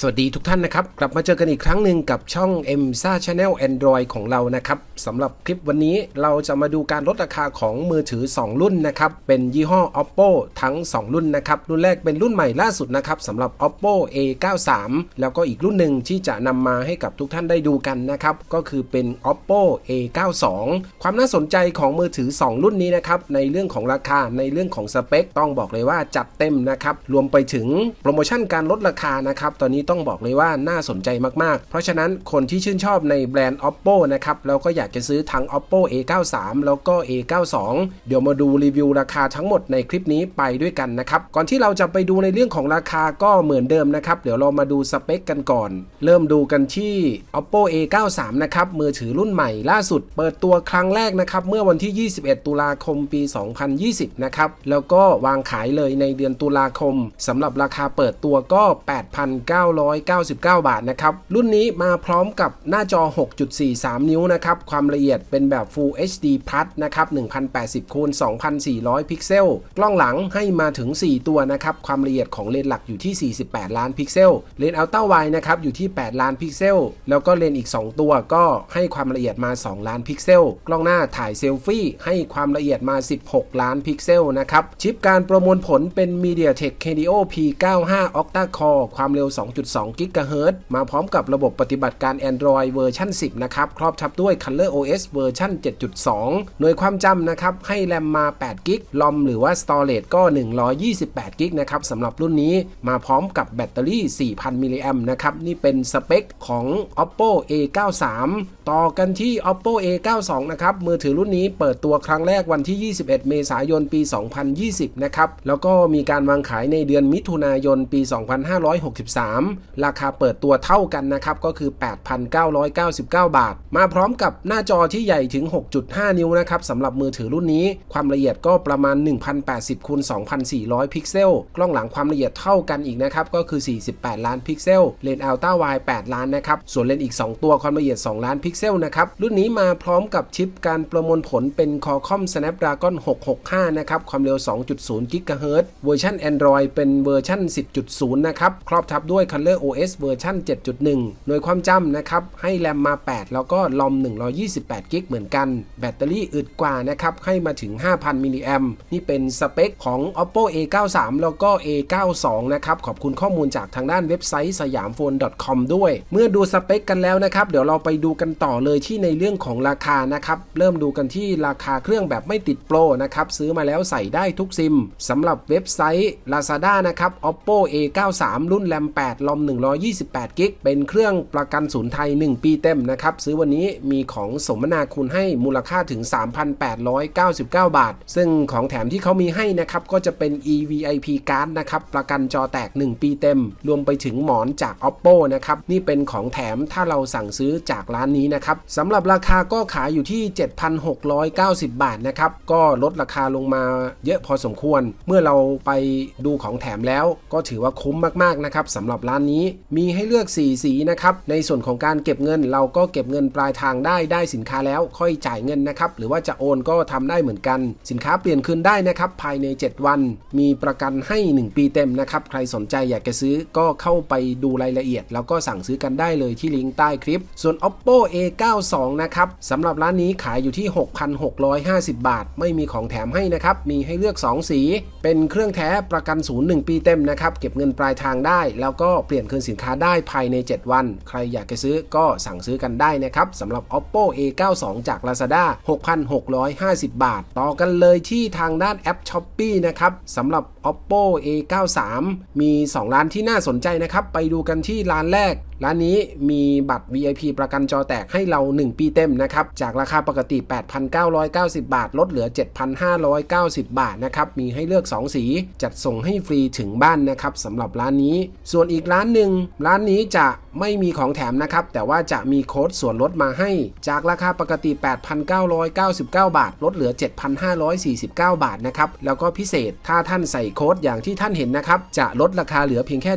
สวัสดีทุกท่านนะครับ กลับมาเจอกันอีกครั้งหนึ่งกับช่อง m s a Channel Android ของเรานะครับสำหรับคลิปวันนี้เราจะมาดูการลดราคาของมือถือ 2 รุ่นนะครับ เป็นยี่ห้อ Oppo ทั้ง 2 รุ่นนะครับ รุ่นแรกเป็นรุ่นใหม่ล่าสุดนะครับสำหรับ Oppo A93 แล้วก็อีกรุ่นหนึ่งที่จะนำมาให้กับทุกท่านได้ดูกันนะครับ ก็คือเป็น Oppo A92 ความน่าสนใจของมือถือ 2 รุ่นนี้นะครับในเรื่องของราคาในเรื่องของสเปค ต้องบอกเลยว่าจัดเต็มนะครับรวมไปถึงโปรโมชั่นการลดราคานะครับตอนนี้ต้องบอกเลยว่าน่าสนใจมากๆ เพราะฉะนั้นคนที่ชื่นชอบในแบรนด์ Oppo นะครับแล้วก็อยากจะซื้อทั้ง Oppo A93 แล้วก็ A92 เดี๋ยวมาดูรีวิวราคาทั้งหมดในคลิปนี้ไปด้วยกันนะครับ ก่อนที่เราจะไปดูในเรื่องของราคาก็เหมือนเดิมนะครับ เดี๋ยวเรามาดูสเปคกันก่อน เริ่มดูกันที่ Oppo A93 นะครับมือถือรุ่นใหม่ล่าสุด เปิดตัวครั้งแรกนะครับเมื่อวันที่ 21 ตุลาคมปี 2020 นะครับแล้วก็วางขายเลยในเดือนตุลาคมสำหรับราคาเปิดตัวก็ 8,9 999 บาทนะครับ รุ่นนี้มาพร้อมกับหน้าจอ 6.43 นิ้วนะครับ ความละเอียดเป็นแบบ Full HD Plus นะครับ 1080คูณ2,400 พิกเซล กล้องหลังให้มาถึง 4 ตัวนะครับ ความละเอียดของเลนส์หลักอยู่ที่ 48 ล้านพิกเซล เลนส์อัลตร้าไวนะครับอยู่ที่ 8 ล้านพิกเซล แล้วก็เลนส์อีก 2 ตัวก็ให้ความละเอียดมา 2 ล้านพิกเซล กล้องหน้าถ่ายเซลฟี่ให้ความละเอียดมา 16 ล้านพิกเซลนะครับ ชิปการประมวลผลเป็น MediaTek Helio P95 Octa Core ความเร็ว2.2 GHz มาพร้อมกับระบบปฏิบัติการ Android เวอร์ชัน10 นะครับ ครอบทับด้วย Color OS เวอร์ชัน7.2 หน่วยความจำนะครับ ให้แรมมา8 g b ลอมหรือว่า Storage ก็ 128 g b นะครับสำหรับรุ่นนี้มาพร้อมกับแบตเตอรี่ 4,000 มิลลิแอมนะครับ นี่เป็นสเปคของ Oppo A93 ต่อกันที่ Oppo A92 นะครับ มือถือรุ่นนี้เปิดตัวครั้งแรกวันที่ 21 เมษายนปี 2020 นะครับ แล้วก็มีการวางขายในเดือนมิถุนายนปี 2563ราคาเปิดตัวเท่ากันนะครับก็คือ 8,999 บาท มาพร้อมกับหน้าจอที่ใหญ่ถึง 6.5 นิ้วนะครับสำหรับมือถือรุ่นนี้ ความละเอียดก็ประมาณ 1080คูณ2,400 พิกเซล กล้องหลังความละเอียดเท่ากันอีกนะครับก็คือ 48 ล้านพิกเซล เลนส์อัลต้าไว8ล้านนะครับส่วนเลนส์อีก 2 ตัวความละเอียด 2 ล้านพิกเซลนะครับรุ่นนี้มาพร้อมกับชิปการประมวลผลเป็น Qualcomm Snapdragon 665 นะครับความเร็ว 2.0 GHz เวอร์ชัน Android เป็นเวอร์ชัน10.0 นะครับครอบทับด้วย Color OS เวอร์ชัน7.1 หน่วยความจำนะครับ ให้แรมมา 8 แล้วก็ลอม128กิกเหมือนกัน แบตเตอรี่อึดกว่านะครับ ให้มาถึง 5,000 มิลลิแอมนี่เป็นสเปคของ Oppo A93 แล้วก็ A92 นะครับ ขอบคุณข้อมูลจากทางด้านเว็บไซต์สยามโฟน .com ด้วย เมื่อดูสเปคกันแล้วนะครับ เดี๋ยวเราไปดูกันต่อเลยที่ในเรื่องของราคานะครับ เริ่มดูกันที่ราคาเครื่องแบบไม่ติดโปรนะครับซื้อมาแล้วใส่ได้ทุกซิมสำหรับเว็บไซต์ Lazada นะครับ Oppo A93 รุ่นแรม8ลอม128 กิก เป็นเครื่องประกันศูนย์ไทย 1 ปีเต็มนะครับ ซื้อวันนี้มีของสมนาคุณให้มูลค่าถึง 3,899 บาท ซึ่งของแถมที่เขามีให้นะครับ ก็จะเป็น EVIP card นะครับ ประกันจอแตก 1 ปีเต็ม รวมไปถึงหมอนจาก Oppo นะครับ นี่เป็นของแถมถ้าเราสั่งซื้อจากร้านนี้นะครับสำหรับราคาก็ขายอยู่ที่ 7,690 บาทนะครับ ก็ลดราคาลงมาเยอะพอสมควร เมื่อเราไปดูของแถมแล้วก็ถือว่าคุ้มมากๆนะครับสำหรับร้านนี้มีให้เลือก 4 สีนะครับ ในส่วนของการเก็บเงิน เราก็เก็บเงินปลายทางได้ได้สินค้าแล้วค่อยจ่ายเงินนะครับ หรือว่าจะโอนก็ทำได้เหมือนกัน สินค้าเปลี่ยนคืนได้นะครับ ภายใน 7 วัน มีประกันให้ 1 ปีเต็มนะครับ ใครสนใจอยากจะซื้อก็เข้าไปดูรายละเอียด แล้วก็สั่งซื้อกันได้เลยที่ลิงก์ใต้คลิป ส่วน oppo a92 นะครับสำหรับร้านนี้ขายอยู่ที่ 6,650 บาท ไม่มีของแถมให้นะครับ มีให้เลือก 2 สี เป็นเครื่องแท้ประกันศูนย์1ปีเต็มนะครับ เก็บเงินปลายทางได้ แล้วก็เปลี่ยนี่ยนคืนสินค้าได้ภายใน 7 วัน ใครอยากจะซื้อก็สั่งซื้อกันได้นะครับสำหรับ oppo a92 จาก lazada 6,650 บาท ต่อกันเลยที่ทางด้านแอป shopee นะครับสำหรับ oppo a93 มี 2 ร้านที่น่าสนใจนะครับ ไปดูกันที่ร้านแรกร้านนี้มีบัตร VIP ประกันจอแตกให้เรา 1 ปีเต็มนะครับ จากราคาปกติ 8,990 บาท ลดเหลือ 7,590 บาทนะครับ มีให้เลือก 2 สี จัดส่งให้ฟรีถึงบ้านนะครับสำหรับร้านนี้ ส่วนอีกร้านหนึ่งร้านนี้จะ ไม่มีของแถมนะครับ แต่ว่าจะมีโค้ดส่วนลดมาให้ จากราคาปกติ 8,999 บาท ลดเหลือ 7,549 บาทนะครับ แล้วก็พิเศษถ้าท่านใส่โค้ดอย่างที่ท่านเห็นนะครับ จะลดราคาเหลือเพียงแค่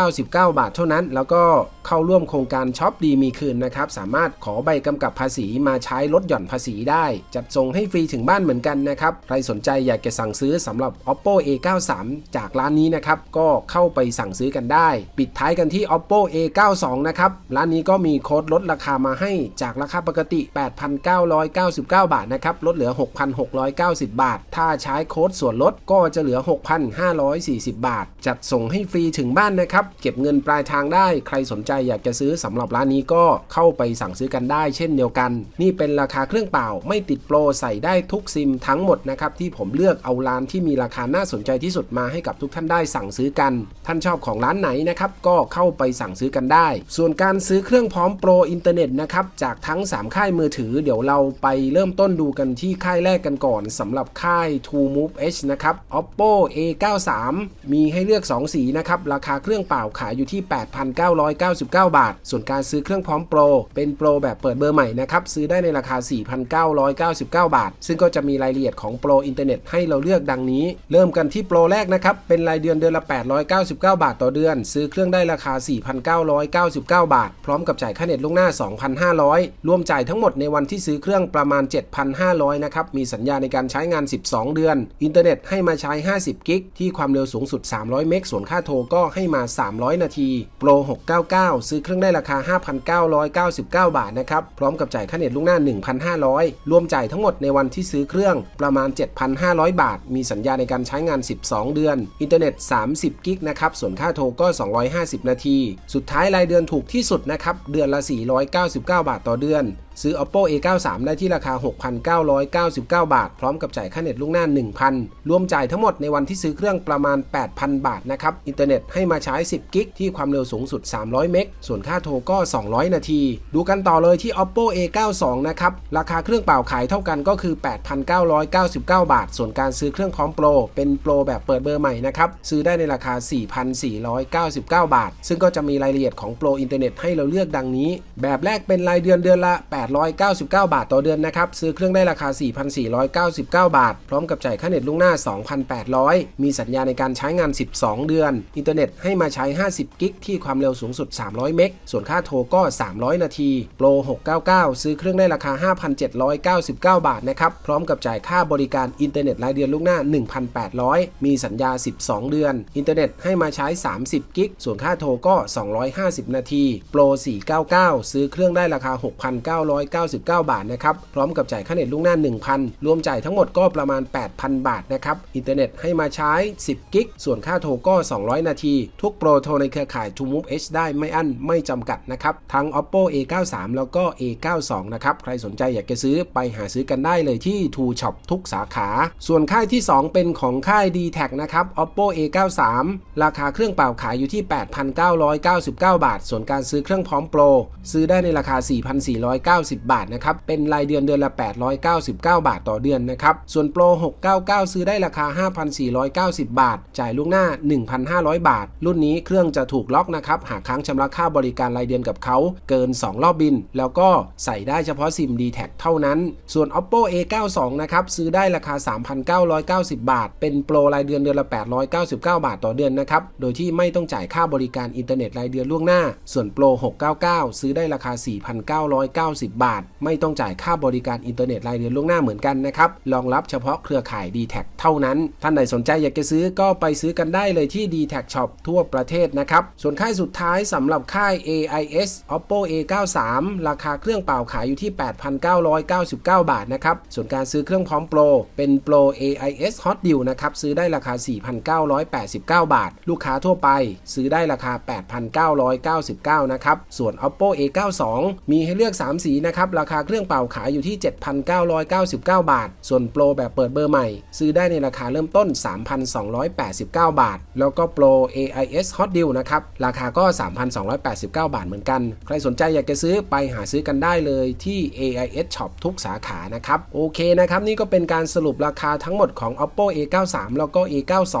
7,299 บาทเท่านั้น แล้วก็ เข้าร่วมโครงการช็อปดีมีคืนนะครับ สามารถขอใบกำกับภาษีมาใช้ลดหย่อนภาษีได้ จัดส่งให้ฟรีถึงบ้านเหมือนกันนะครับ ใครสนใจอยากจะสั่งซื้อสำหรับ oppo a93 จากร้านนี้นะครับ ก็เข้าไปสั่งซื้อกันได้ ปิดท้ายกันที่ oppo a92 นะครับ ร้านนี้ก็มีโค้ดลดราคามาให้จากราคาปกติ 8,999 บาทนะครับ ลดเหลือ 6,690 บาท ถ้าใช้โค้ดส่วนลดก็จะเหลือ 6,540 บาท จัดส่งให้ฟรีถึงบ้านนะครับ เก็บเงินปลายทางได้ ใครสนใจอยากจะซื้อสำหรับร้านนี้ก็เข้าไปสั่งซื้อกันได้ เช่นเดียวกัน นี่เป็นราคาเครื่องเปล่า ไม่ติดโปรใส่ได้ทุกซิมทั้งหมดนะครับที่ผมเลือกเอาร้านที่มีราคาน่าสนใจที่สุดมาให้กับทุกท่านได้สั่งซื้อกัน ท่านชอบของร้านไหนนะครับก็เข้าไปสั่งซื้อกันได้ ส่วนการซื้อเครื่องพร้อมโปรอินเทอร์เน็ตนะครับจากทั้ง 3 ค่ายมือถือ เดี๋ยวเราไปเริ่มต้นดูกันที่ค่ายแรกกันก่อนสำหรับค่าย True Move H นะครับ Oppo A93 มีให้เลือก 2 สีนะครับราคาเครื่องเปล่าขายอยู่ที่9 บาท ส่วนการซื้อเครื่องพร้อมโปร เป็นโปรแบบเปิดเบอร์ใหม่นะครับ ซื้อได้ในราคา 4,999 บาท ซึ่งก็จะมีรายละเอียดของโปรอินเทอร์เน็ตให้เราเลือกดังนี้ เริ่มกันที่โปรแรกนะครับ เป็นรายเดือนเดือนละ 899 บาทต่อเดือน ซื้อเครื่องได้ราคา 4,999 บาท พร้อมกับจ่ายค่าเน็ตล่วงหน้า 2,500 รวมจ่ายทั้งหมดในวันที่ซื้อเครื่องประมาณ 7,500 นะครับ มีสัญญาในการใช้งาน 12 เดือน อินเทอร์เน็ตให้มาใช้ 50 กิก ที่ความเร็วสูงสุด 300 เมก ส่วนค่าโทรก็ให้มา 300 นาที โปร 699ซื้อเครื่องได้ราคา 5,999 บาทนะครับ พร้อมกับจ่ายค่าเน็ตล่วงหน้า 1,500 รวมจ่ายทั้งหมดในวันที่ซื้อเครื่องประมาณ 7,500 บาท มีสัญญาในการใช้งาน 12 เดือน อินเทอร์เน็ต 30 กิกนะครับ ส่วนค่าโทรก็ 250 นาที สุดท้ายรายเดือนถูกที่สุดนะครับ เดือนละ 499 บาทต่อเดือน ซื้อ oppo a93 ได้ที่ราคา 6,999 บาท พร้อมกับจ่ายค่าเน็ตล่วงหน้า 1,000 รวมจ่ายทั้งหมดในวันที่ซื้อเครื่องประมาณ 8,000 บาทนะครับ อินเทอร์เน็ตให้มาใช้ 10 กิกที่ความเร็วสูงสุด 300 เมก ส่วนค่าโทรก็ 200 นาที ดูกันต่อเลยที่ oppo a92 นะครับ ราคาเครื่องเปล่าขายเท่ากันก็คือ 8,999 บาท ส่วนการซื้อเครื่องพร้อมโปร เป็นโปรแบบเปิดเบอร์ใหม่นะครับ ซื้อได้ในราคา 4,499 บาท ซึ่งก็จะมีรายละเอียดของโปรอินเทอร์เน็ตให้เราเลือกดังนี้ แบบแรกเป็นรายเดือนเดือนละ899 บาทต่อเดือนนะครับ ซื้อเครื่องได้ราคา 4,499 บาท พร้อมกับจ่ายค่าเน็ตล่วงหน้า 2,800 มีสัญญาในการใช้งาน 12 เดือน อินเทอร์เน็ตให้มาใช้ 50 กิกที่ความเร็วสูงสุด 300 เมก ส่วนค่าโทรก็ 300 นาที โปร 699 ซื้อเครื่องได้ราคา 5,799 บาทนะครับ พร้อมกับจ่ายค่าบริการอินเทอร์เน็ตรายเดือนล่วงหน้า 1,800 มีสัญญา 12 เดือน อินเทอร์เน็ตให้มาใช้ 30 กิก ส่วนค่าโทรก็ 250 นาที โปร 499 ซื้อเครื่องได้ราคา6,999 บาทนะครับ พร้อมกับจ่ายค่าเน็ตล่วงหน้า 1,000 รวมจ่ายทั้งหมดก็ประมาณ 8,000 บาทนะครับ อินเทอร์เน็ตให้มาใช้ 10 กิก ส่วนค่าโทรก็ 200 นาที ทุกโปรโทรในเครือข่าย t o Move H ได้ไม่อั้นไม่จำกัดนะครับ ทั้ง Oppo A93 แล้วก็ A92 นะครับ ใครสนใจอยากจะซื้อไปหาซื้อกันได้เลยที่ t o Shop ทุกสาขา ส่วนค่ายที่ 2 เป็นของค่าย d t แทนะครับ Oppo A93 ราคาเครื่องเปล่าขายอยู่ที่ 8,999 บาท ส่วนการซื้อเครื่องพร้อมโปรซื้อได้ในราคา 4,490บาทนะครับ เป็นรายเดือนเดือนละ 899 บาทต่อเดือนนะครับ ส่วนโปร 699 ซื้อได้ราคา 5,490 บาท จ่ายล่วงหน้า 1,500 บาท รุ่นนี้เครื่องจะถูกล็อกนะครับ หากค้างชำระค่าบริการรายเดือนกับเขาเกิน 2 รอบบิน แล้วก็ใส่ได้เฉพาะซิม d t แทเท่านั้น ส่วน Oppo A92 นะครับ ซื้อได้ราคา 3,990 บาท เป็นโปรรายเดือนเดือนละ 899 บาทต่อเดือนนะครับ โดยที่ไม่ต้องจ่ายค่าบริการอินเทอร์เน็ตรายเดือนล่วงหน้า ส่วนโปร 699 ซื้อได้ราคา 4,990บาท ไม่ต้องจ่ายค่าบริการอินเทอร์เน็ตรายเดือนล่วงหน้าเหมือนกันนะครับรองรับเฉพาะเครือข่าย d t แทเท่านั้น ท่านไหนสนใจอยากจะซื้อก็ไปซื้อกันได้เลยที่ d t แท Shop ทั่วประเทศนะครับ ส่วนค่ายสุดท้ายสำหรับค่าย AIS Oppo A93 ราคาเครื่องเปล่าขายอยู่ที่ 8,999 บาทนะครับส่วนการซื้อเครื่องพร้อมโปรเป็นโปร AIS Hot Deal นะครับซื้อได้ราคา 4,989 บาท ลูกค้าทั่วไป ซื้อได้ราคา 8,999 นะครับส่วน Oppo A92 มีให้เลือก 3 สีนะครับราคาเครื่องเป่าขายอยู่ที่ 7,999 บาท ส่วนโปรแบบเปิดเบอร์ใหม่ ซื้อได้ในราคาเริ่มต้น 3,289 บาท แล้วก็โปร AIS Hot Deal นะครับราคาก็ 3,289 บาทเหมือนกัน ใครสนใจอยากจะซื้อไปหาซื้อกันได้เลยที่ AIS Shop ทุกสาขานะครับโอเคนะครับนี่ก็เป็นการสรุปราคาทั้งหมดของ Oppo A93 แล้วก็ A92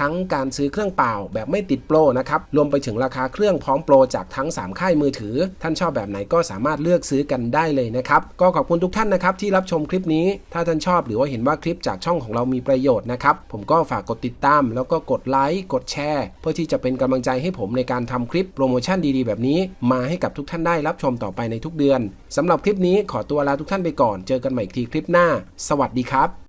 ทั้งการซื้อเครื่องเป่าแบบไม่ติดโปรนะครับรวมไปถึงราคาเครื่องพร้อมโปรจากทั้ง 3 ค่ายมือถือ ท่านชอบแบบไหนก็สามารถเลือกซื้อกันกันได้เลยนะครับ ก็ขอบคุณทุกท่านนะครับที่รับชมคลิปนี้ ถ้าท่านชอบหรือว่าเห็นว่าคลิปจากช่องของเรามีประโยชน์นะครับ ผมก็ฝากกดติดตาม แล้วก็กดไลค์ กดแชร์ เพื่อที่จะเป็นกำลังใจให้ผมในการทำคลิปโปรโมชั่นดีๆ แบบนี้ มาให้กับทุกท่านได้รับชมต่อไปในทุกเดือนสำหรับคลิปนี้ขอตัวลาทุกท่านไปก่อน เจอกันใหม่อีกทีคลิปหน้า สวัสดีครับ